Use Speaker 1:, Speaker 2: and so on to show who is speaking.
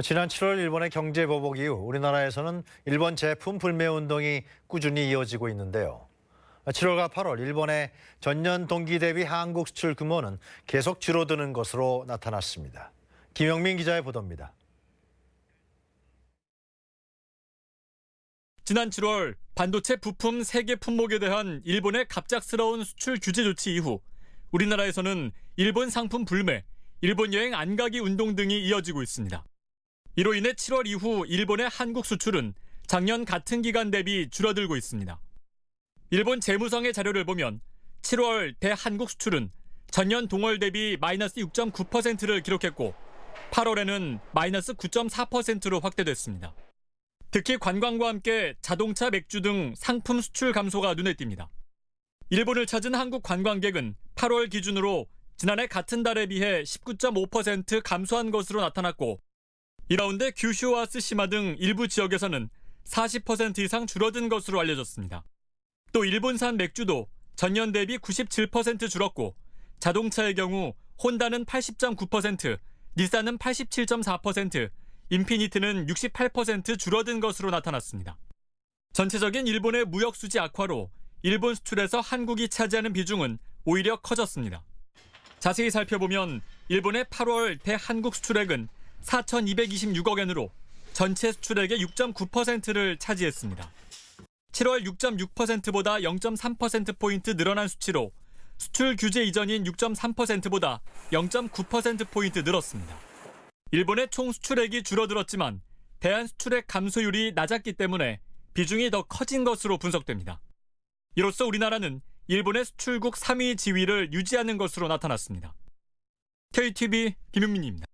Speaker 1: 지난 7월 일본의 경제 보복 이후 우리나라에서는 일본 제품 불매 운동이 꾸준히 이어지고 있는데요. 7월과 8월 일본의 전년 동기 대비 한국 수출 규모는 계속 줄어드는 것으로 나타났습니다. 김영민 기자의 보도입니다.
Speaker 2: 지난 7월 반도체 부품 세계 품목에 대한 일본의 갑작스러운 수출 규제 조치 이후 우리나라에서는 일본 상품 불매, 일본 여행 안 가기 운동 등이 이어지고 있습니다. 이로 인해 7월 이후 일본의 한국 수출은 작년 같은 기간 대비 줄어들고 있습니다. 일본 재무성의 자료를 보면 7월 대한국 수출은 전년 동월 대비 마이너스 6.9%를 기록했고 8월에는 마이너스 9.4%로 확대됐습니다. 특히 관광과 함께 자동차, 맥주 등 상품 수출 감소가 눈에 띕니다. 일본을 찾은 한국 관광객은 8월 기준으로 지난해 같은 달에 비해 19.5% 감소한 것으로 나타났고 이 가운데 규슈와 스시마 등 일부 지역에서는 40% 이상 줄어든 것으로 알려졌습니다. 또 일본산 맥주도 전년 대비 97% 줄었고 자동차의 경우 혼다는 80.9%, 닛산은 87.4%, 인피니트는 68% 줄어든 것으로 나타났습니다. 전체적인 일본의 무역 수지 악화로 일본 수출에서 한국이 차지하는 비중은 오히려 커졌습니다. 자세히 살펴보면 일본의 8월 대한국 수출액은 4,226억 엔으로 전체 수출액의 6.9%를 차지했습니다. 7월 6.6%보다 0.3%포인트 늘어난 수치로 수출 규제 이전인 6.3%보다 0.9%포인트 늘었습니다. 일본의 총 수출액이 줄어들었지만 대한 수출액 감소율이 낮았기 때문에 비중이 더 커진 것으로 분석됩니다. 이로써 우리나라는 일본의 수출국 3위 지위를 유지하는 것으로 나타났습니다. KTV 김용민입니다.